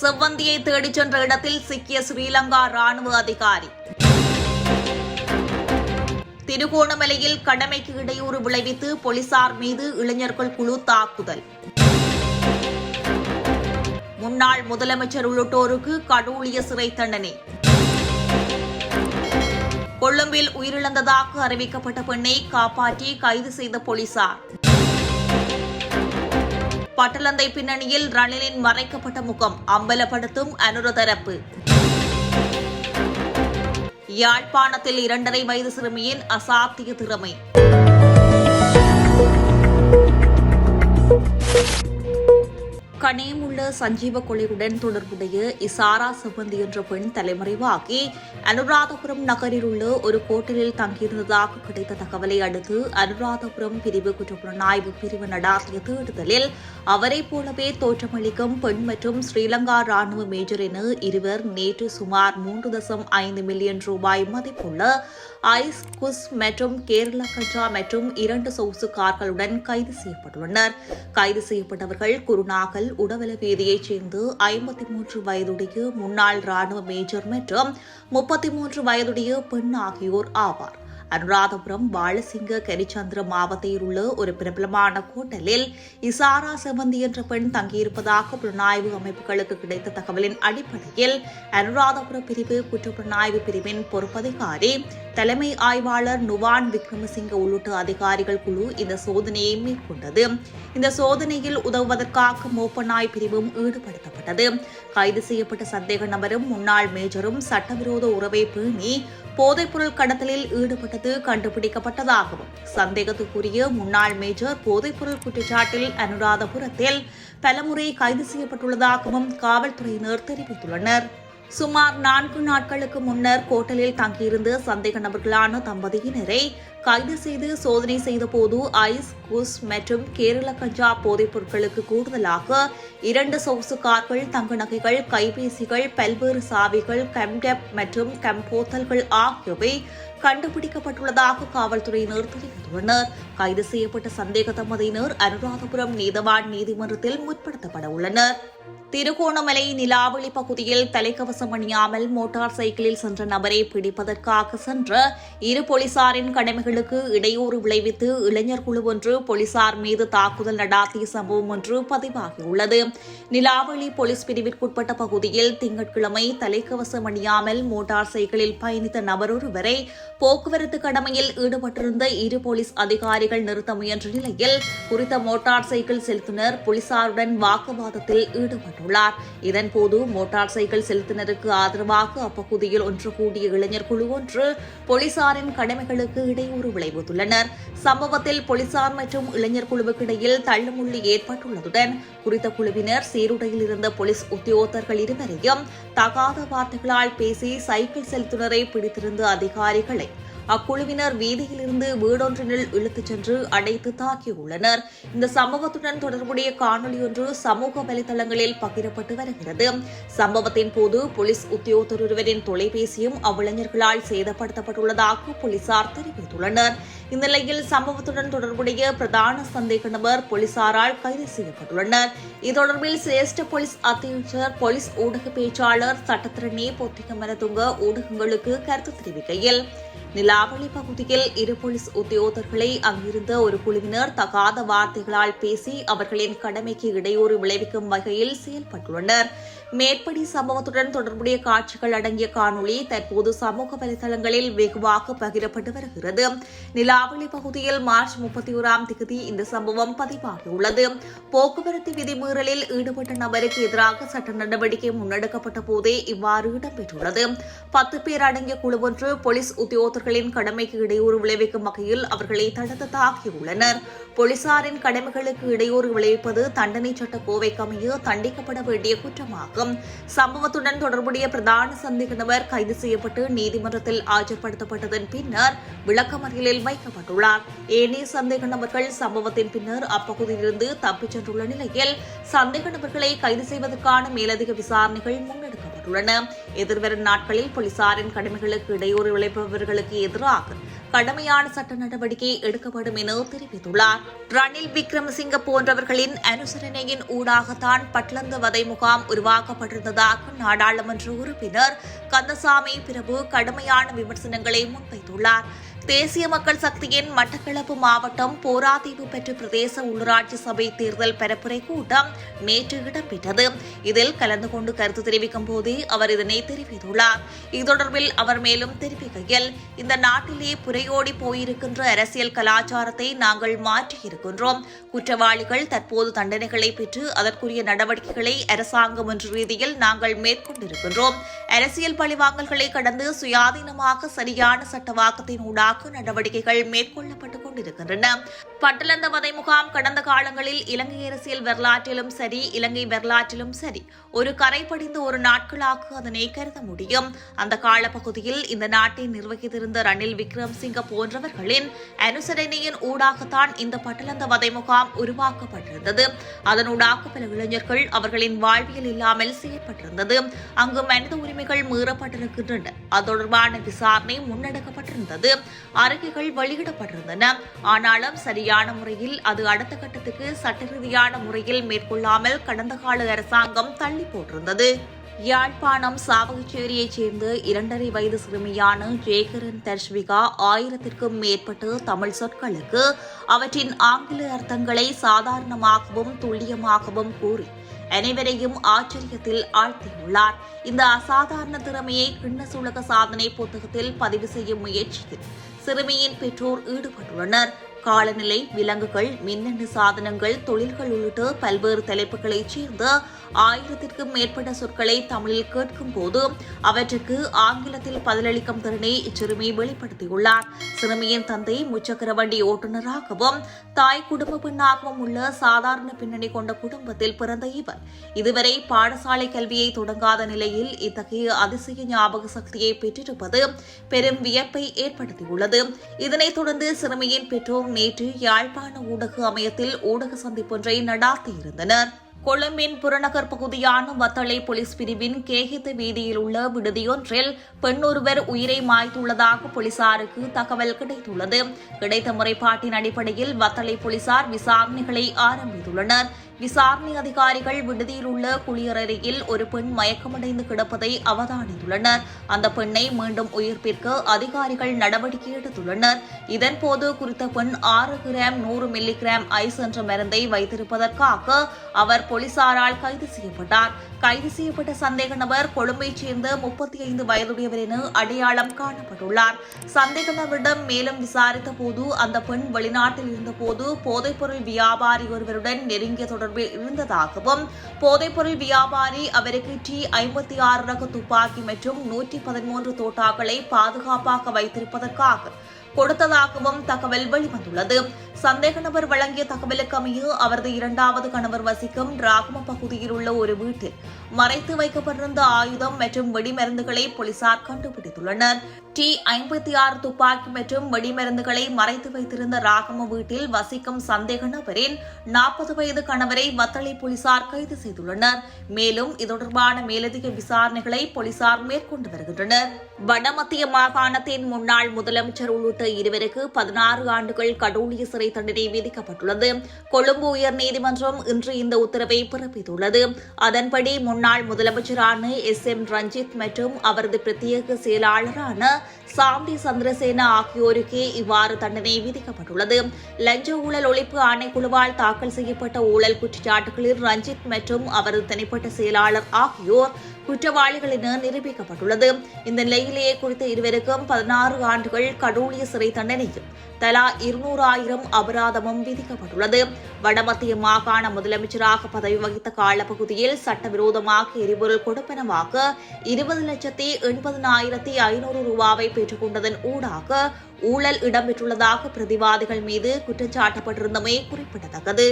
செவ்வந்தியை தேடிச் சென்ற இடத்தில் சிக்கிய ஸ்ரீலங்கா ராணுவ அதிகாரி. திருகோணமலையில் கடமைக்கு இடையூறு விளைவித்து போலீசார் மீது இளைஞர்கள் குழு தாக்குதல். முன்னாள் முதலமைச்சர் உள்ளிட்டோருக்கு கடூழிய சிறை தண்டனை. கொழும்பில் உயிரிழந்ததாக அறிவிக்கப்பட்ட பெண்ணை காப்பாற்றி கைது செய்த போலீசார். பட்டலந்தை பின்னணியில் ரணிலின் மறைக்கப்பட்ட முகம் அம்பலப்படுத்தும் அனுரதரப்பு. யாழ்ப்பாணத்தில் இரண்டரை வயது சிறுமியின் அசாத்திய திறமை. கனேமுள்ள சஞ்சீவ கொலையுடன் தொடர்புடைய இசாரா சிப்பந்தி என்ற பெண் தலைமறைவாகி அனுராதபுரம் நகரில் உள்ள ஒரு ஹோட்டலில் தங்கியிருந்ததாக கிடைத்த தகவலை அடுத்து அனுராதபுரம் பிரிவு குற்றப்புலனாய்வு பிரிவு நடாத்திய தேடுதலில் அவரைப் போலவே தோற்றமளிக்கும் பெண் மற்றும் ஸ்ரீலங்கா ராணுவ மேஜர் என இருவர் நேற்று சுமார் மூன்று தசம் ஐந்து மில்லியன் ரூபாய் மதிப்புள்ள ஐஸ் குஸ் மற்றும் கேரளா கஜா மற்றும் இரண்டு சொகுசு கார்களுடன் கைது செய்யப்பட்டுள்ளனர். கைது செய்யப்பட்டவர்கள் குருநாகல் உடவலவேதியைச் சேர்ந்த ஐம்பத்தி மூன்று வயதுடைய முன்னாள் ராணுவ மேஜர் மற்றும் முப்பத்தி மூன்று வயதுடைய பெண் ஆகியோர் ஆவார். அனுராதபுரம் பாலசிங்க கரிச்சந்திர மாவட்டத்தில் உள்ள ஒரு பிரபலமான ஹோட்டலில் இசாரா செவந்தி என்ற பெண் தங்கியிருப்பதாக புலனாய்வு அமைப்புகளுக்கு கிடைத்த தகவலின் அடிப்படையில் அனுராதபுரம் பிரிவு குற்றப்புலனாய்வு பிரிவின் பொறுப்பதிகாரி தலைமை ஆய்வாளர் நுவான் விக்ரமசிங்க உள்ளிட்ட அதிகாரிகள் குழு இந்த சோதனையை மேற்கொண்டது. இந்த சோதனையில் உதவுவதற்காக மோப்பநாய் பிரிவும் ஈடுபடுத்தப்பட்டது. கைது செய்யப்பட்ட சந்தேக நபரும் முன்னாள் மேஜரும் சட்டவிரோத உறவை பேணி போதைப்பொருள் கடத்தலில் ஈடுபட்டது கண்டுபிடிக்கப்பட்டதாகவும் சந்தேகத்துக்குரிய முன்னாள் மேஜர் போதைப்பொருள் குற்றச்சாட்டில் அனுராதபுரத்தில் பலமுறை கைது செய்யப்பட்டுள்ளதாகவும் காவல்துறையினர் தெரிவித்துள்ளனர். சுமார் நான்கு நாட்களுக்கு முன்னர் கோட்டலில் தங்கியிருந்த சந்தேக நபர்களான தம்பதியினரை கைது செய்து சோதனை செய்தபோது ஐஸ் குஸ் மற்றும் கேரள கஞ்சா போதைப் பொருட்களுக்கு கூடுதலாக இரண்டு சொகுசு கார்கள் தங்க நகைகள் கைபேசிகள் பல்வேறு சாவிகள் கம்டெப் மற்றும் கம்போத்தல்கள் ஆகியவை கண்டுபிடிக்கப்பட்டுள்ளதாக காவல்துறையினர் தெரிவித்துள்ளனர். கைது செய்யப்பட்ட சந்தேக தம்பதியினர் அனுராதபுரம் நீதவான் நீதிமன்றத்தில் முற்படுத்தப்பட உள்ளனர். திருகோணமலை நிலாவளி பகுதியில் தலைக்கவசம் அணியாமல் மோட்டார் சைக்கிளில் சென்ற நபரை பிடிப்பதற்காக சென்ற இரு போலீசாரின் கடமைகளுக்கு இடையூறு விளைவித்து இளைஞர் குழு ஒன்று போலீசார் மீது தாக்குதல் நடாத்திய சம்பவம் ஒன்று பதிவாகியுள்ளது. நிலாவளி போலீஸ் பிரிவிற்குட்பட்ட பகுதியில் திங்கட்கிழமை தலைக்கவசம் அணியாமல் மோட்டார் சைக்கிளில் பயணித்த நபர் ஒருவரை போக்குவரத்து கடமையில் ஈடுபட்டிருந்த இரு போலீஸ் அதிகாரிகள் நிறுத்த முயன்ற நிலையில் குறித்த மோட்டார் சைக்கிள் செலுத்தினர். போலீசாருடன் வாக்குவாதத்தில் ஈடுபட்டார் ஈடுபட்டுள்ளார் இதன்போது மோட்டார் சைக்கிள் செலுத்தினருக்கு ஆதரவாக அப்பகுதியில் ஒன்று கூடிய இளைஞர் குழு ஒன்று போலீசாரின் கடமைகளுக்கு இடையூறு விளைவித்துள்ளனர். சம்பவத்தில் போலீசார் மற்றும் இளைஞர் குழுவுக்கு இடையில் தள்ளுமுள்ளி ஏற்பட்டுள்ளதுடன் குறித்த குழுவினர் சீருடையில் இருந்த போலீஸ் உத்தியோகத்தர்கள் இருவரையும் தகாத வார்த்தைகளால் பேசி சைக்கிள் செலுத்துனரை பிடித்திருந்த அதிகாரிகளை அக்குழுவினர் வீதியிலிருந்து வீடொன்றினில் இழுத்துச் சென்று அடைத்து தாக்கியுள்ளனர். இந்த சம்பவத்துடன் தொடர்புடைய காணொலி ஒன்று சமூக வலைதளங்களில் பகிரப்பட்டு வருகிறது. சம்பவத்தின் போது போலீஸ் உத்தியோகத்தர் ஒருவரின் தொலைபேசியும் அவ்விளைஞர்களால் சேதப்படுத்தப்பட்டுள்ளதாக போலீசார் தெரிவித்துள்ளனர். இந்நிலையில் சம்பவத்துடன் தொடர்புடைய பிரதான சந்தேக நபர் போலீசாரால் கைது செய்யப்பட்டுள்ளனர். இது தொடர்பில் சிரேஷ்ட போலீஸ் அத்தியட்சர் போலீஸ் ஊடக பேச்சாளர் சட்டத்திரணி பொத்திகமனதுங்க ஊடகங்களுக்கு கருத்து தெரிவிக்கையில் நிலாவளி பகுதியில் இரு போலீஸ் உத்தியோகர்களை அங்கிருந்த ஒரு குழுவினர் தகாத வார்த்தைகளால் பேசி அவர்களின் கடமைக்கு இடையூறு விளைவிக்கும் வகையில் செயல்பட்டுள்ளனர். மேற்படி சம்பவத்துடன் தொடர்புடைய காட்சிகள் அடங்கிய காணொலி தற்போது சமூக வலைதளங்களில் வெகுவாக பகிரப்பட்டு வருகிறது. நிலாவளி பகுதியில் மார்ச் முப்பத்தி ஓராம் தேதி இந்த சம்பவம் பதிவாகியுள்ளது. போக்குவரத்து விதிமீறலில் ஈடுபட்ட நபருக்கு எதிராக சட்ட நடவடிக்கை முன்னெடுக்கப்பட்ட போதே இவ்வாறு இடம்பெற்றுள்ளது. பத்து பேர் அடங்கிய குழு ஒன்று போலீஸ் உத்தியோகர்களின் கடமைக்கு இடையூறு விளைவிக்கும் வகையில் அவர்களை தடுத்து தாக்கியுள்ளனர் போலீசாரின் கடமைகளுக்கு இடையூறு விளைவிப்பது தண்டனை சட்ட கோவைக்கு அமைய தண்டிக்கப்பட வேண்டிய குற்றமாகும். சம்பவத்துடன் தொடர்புடைய பிரதான சந்தேக கைது செய்யப்பட்டு நீதிமன்றத்தில் ஆஜர்படுத்தப்பட்டதன் பின்னர் விளக்கமறியலில் வைக்கப்பட்டுள்ளார். ஏனைய சந்தேக நபர்கள் சம்பவத்தின் பின்னர் அப்பகுதியிலிருந்து தப்பிச் சென்றுள்ள நிலையில் சந்தேக நபர்களை கைது செய்வதற்கான மேலதிக விசாரணைகள் முன்னெடுக்கப்பட்டுள்ளன எதிர்வரும் நாட்களில் போலீசாரின் கடமைகளுக்கு இடையூறு விளைப்பவர்களுக்கு எதிராக கடுமையான சட்ட நடவடிக்கை எடுக்கப்படும் என தெரிவித்துள்ளார். ரணில் விக்ரமசிங்க போன்றவர்களின் அனுசரணையின் ஊடாகத்தான் பட்லந்து வதை முகாம் உருவாக்கப்பட்டிருந்ததாக நாடாளுமன்ற உறுப்பினர் கந்தசாமி பிரபு கடுமையான விமர்சனங்களை முன்வைத்துள்ளார். தேசிய மக்கள் சக்தியின் மட்டக்களப்பு மாவட்டம் போராதீவு பெற்ற பிரதேச உள்ளூராட்சி சபை தேர்தல் பரப்புரை கூட்டம் நேற்று இடம்பெற்றது. இதில் கலந்து கொண்டு கருத்து தெரிவிக்கும் போதே அவர் இதனை தெரிவித்துள்ளார். இது தொடர்பில் அவர் மேலும் தெரிவிக்கையில் இந்த நாட்டிலே புரையோடி போயிருக்கின்ற அரசியல் கலாச்சாரத்தை நாங்கள் மாற்றியிருக்கின்றோம். குற்றவாளிகள் தற்போது தண்டனைகளை பெற்று அதற்குரிய நடவடிக்கைகளை அரசாங்கம் என்ற ரீதியில் நாங்கள் மேற்கொண்டிருக்கின்றோம். அரசியல் பழிவாங்கல்களை கடந்து சுயாதீனமாக சரியான சட்டவாக்கத்தின் ஊடாக நடவடிக்கைகள் மேற்கொள்ளப்பட்டுக் கொண்டிருக்கின்றன. பட்டலந்த வதை முகாம் கடந்த காலங்களில் இலங்கை அரசியல் வரலாற்றிலும் சரி இலங்கை வரலாற்றிலும் சரி. ஒரு கரை படிந்த ஒரு நாட்களாக அதனை கருத முடியும். அந்த காலப்பகுதியில் இந்த நாட்டை நிர்வகித்திருந்த ரணில் விக்ரம்சிங்க போன்றவர்களின் அனுசரணையின் ஊடாகத்தான் இந்த பட்டலந்த வதை முகாம் உருவாக்கப்பட்டிருந்தது. அதனூடாக பல இளைஞர்கள் அவர்களின் வாழ்வியல் இல்லாமல் செய்யப்பட்டிருந்தது அங்கு மனித உரிமை உரிமைகள் மீறப்பட்டிருக்கின்றன. அது தொடர்பான விசாரணை முன்னெடுக்கப்பட்டிருந்தது. அறிக்கைகள் வெளியிடப்பட்டிருந்தன. ஆனாலும் சரியான முறையில் அது அடுத்த கட்டத்துக்கு சட்ட ரீதியான முறையில் மேற்கொள்ளாமல் கடந்த கால அரசாங்கம் தள்ளி போட்டிருந்தது. யாழ்ப்பாணம் சாவகச்சேரியைச் சேர்ந்த இரண்டரை வயது சிறுமியான ஜேகரன் தர்ஷ்விகா ஆயிரத்திற்கும் மேற்பட்ட தமிழ் சொற்களுக்கு அவற்றின் ஆங்கில அர்த்தங்களை சாதாரணமாகவும் துல்லியமாகவும் கூறி அனைவரையும் ஆச்சரியத்தில் ஆழ்த்தியுள்ளார். இந்த அசாதாரண திறமையை கிண்ணஸ் உலக சாதனை புத்தகத்தில் பதிவு செய்யும் முயற்சியில் சிறுமியின் பெற்றோர் ஈடுபட்டுள்ளனர். காலநிலை விலங்குகள் மின்னணு சாதனங்கள் தொழில்கள் உள்ளிட்ட பல்வேறு தலைப்புகளைச் சேர்ந்த ஆயிரத்திற்கும் மேற்பட்ட சொற்களை தமிழில் கேட்கும் போது அவற்றுக்கு ஆங்கிலத்தில் பதிலளிக்கும் திறனை இச்சிறுமி வெளிப்படுத்தியுள்ளார். சிறுமியின் தந்தை முச்சக்கர வண்டி ஓட்டுநராகவும் தாய் குடும்ப பெண்ணாகவும் உள்ள சாதாரண பின்னணி கொண்ட குடும்பத்தில் பிறந்த இவர். இதுவரை பாடசாலை கல்வியை தொடங்காத நிலையில் இத்தகைய அதிசய ஞாபக சக்தியை பெற்றிருப்பது பெரும் வியப்பை ஏற்படுத்தியுள்ளது. இதனைத் தொடர்ந்து சிறுமியின் பெற்றோர் நேற்று யாழ்ப்பாண ஊடக அமையத்தில் ஊடக சந்திப்பொன்றை நடாத்தியிருந்தனர். கொழும்பின் புறநகர் பகுதியான வத்தளை போலீஸ் பிரிவின் கேகித்த வீதியில் உள்ள விடுதியொன்றில் பெண்ணொருவர் உயிரை மாய்த்துள்ளதாக போலீசாருக்கு தகவல் கிடைத்துள்ளது. கிடைத்த முறைப்பாட்டின் அடிப்படையில் வத்தளை போலீசார் விசாரணைகளை ஆரம்பித்துள்ளனர். விசாரணை அதிகாரிகள் விடுதியில் உள்ள குளியலறையில் ஒரு பெண் மயக்கமடைந்து கிடப்பதை அவதானித்துள்ளனர். அந்த பெண்ணை மீண்டும் உயிர்ப்பிற்கு அதிகாரிகள் நடவடிக்கை எடுத்துள்ளனர். இதன்போது குறித்த பெண் ஆறு கிராம் நூறு மில்லி கிராம் ஐஸ் என்ற மருந்தை வைத்திருப்பதற்காக அவர் போலீசாரால் கைது செய்யப்பட்டார். கைது செய்யப்பட்ட சந்தேக நபர் கொழும்பைச் சேர்ந்த முப்பத்தி ஐந்து வயதுடையவர் என அடையாளம் காணப்பட்டுள்ளார். சந்தேக நபரிடம் மேலும் விசாரித்த போது அந்த பெண் வெளிநாட்டில் இருந்தபோது போதைப்பொருள் வியாபாரி ஒருவருடன் நெருங்கிய தொடர்பில் இருந்ததாகவும் போதைப்பொருள் வியாபாரி அவருக்கு டி ஐம்பத்தி ஆறு ரக துப்பாக்கி மற்றும் நூற்றி பதிமூன்று தோட்டாக்களை பாதுகாப்பாக வைத்திருப்பதற்காக கொடுத்ததாகவும் தகவல் வெளிவந்துள்ளது. சந்தேக நபர் வழங்கிய தகவலுக்கு அமைய அவரது இரண்டாவது கணவர் வசிக்கும் ராகம பகுதியில் உள்ள ஒரு வீட்டில் மறைத்து வைக்கப்பட்டிருந்த ஆயுதம் மற்றும் வெடிமருந்துகளை போலீசார் கண்டுபிடித்துள்ளனர். டி ஐம்பத்தி ஆறு துப்பாக்கி மற்றும் வெடிமருந்துகளை மறைத்து வைத்திருந்த ராகம வீட்டில் வசிக்கும் சந்தேக நபரின் நாற்பது வயது கணவரை வத்தளை போலீசார் கைது செய்துள்ளனர். மேலும் இது தொடர்பான மேலதிக விசாரணைகளை போலீசார் மேற்கொண்டு வருகின்றனர். வடமத்திய மாகாணத்தின் முன்னாள் முதலமைச்சர் உள்ளிட்ட இருவருக்கு பதினாறு ஆண்டுகள் கடூழிய சிறை தண்டனை விதிக்கப்பட்டுள்ளது. கொழும்பு உயர்நீதிமன்றம் இன்று இந்த உத்தரவை பிறப்பித்துள்ளது. அதன்படி முன்னாள் முதலமைச்சரான எஸ். எம். ரஞ்சித் மற்றும் அவரது பிரத்யேக செயலாளரான சாந்தி சந்திரசேனா ஆகியோருக்கு இவ்வாறு தண்டனை விதிக்கப்பட்டுள்ளது. லஞ்ச ஊழல் ஒழிப்பு ஆணைக்குழுவால் தாக்கல் செய்யப்பட்ட ஊழல் குற்றச்சாட்டுகளில் ரஞ்சித் மற்றும் அவரது தனிப்பட்ட செயலாளர் ஆகியோர் குற்றவாளிகள் என நிரூபிக்கப்பட்டுள்ளது. இந்த நிலையிலேயே குறித்த இருவருக்கும் பதினாறு ஆண்டுகள் கடூழிய சிறை தண்டனையும் தலா இருநூறாயிரம் அபராதமும் விதிக்கப்பட்டுள்ளது. வடமத்திய மாகாண முதலமைச்சராக பதவி வகித்த காலப்பகுதியில் சட்டவிரோதமாக எரிபொருள் கொடுப்பனவாக இருபது லட்சத்தி எண்பதனாயிரத்தி ஐநூறு ரூபாவை பெற்றுக்கொண்டதன் ஊடாக ஊழல் இடம்பெற்றுள்ளதாக பிரதிவாதிகள் மீது குற்றச்சாட்டப்பட்டிருந்தமை குறிப்பிடத்தக்கது.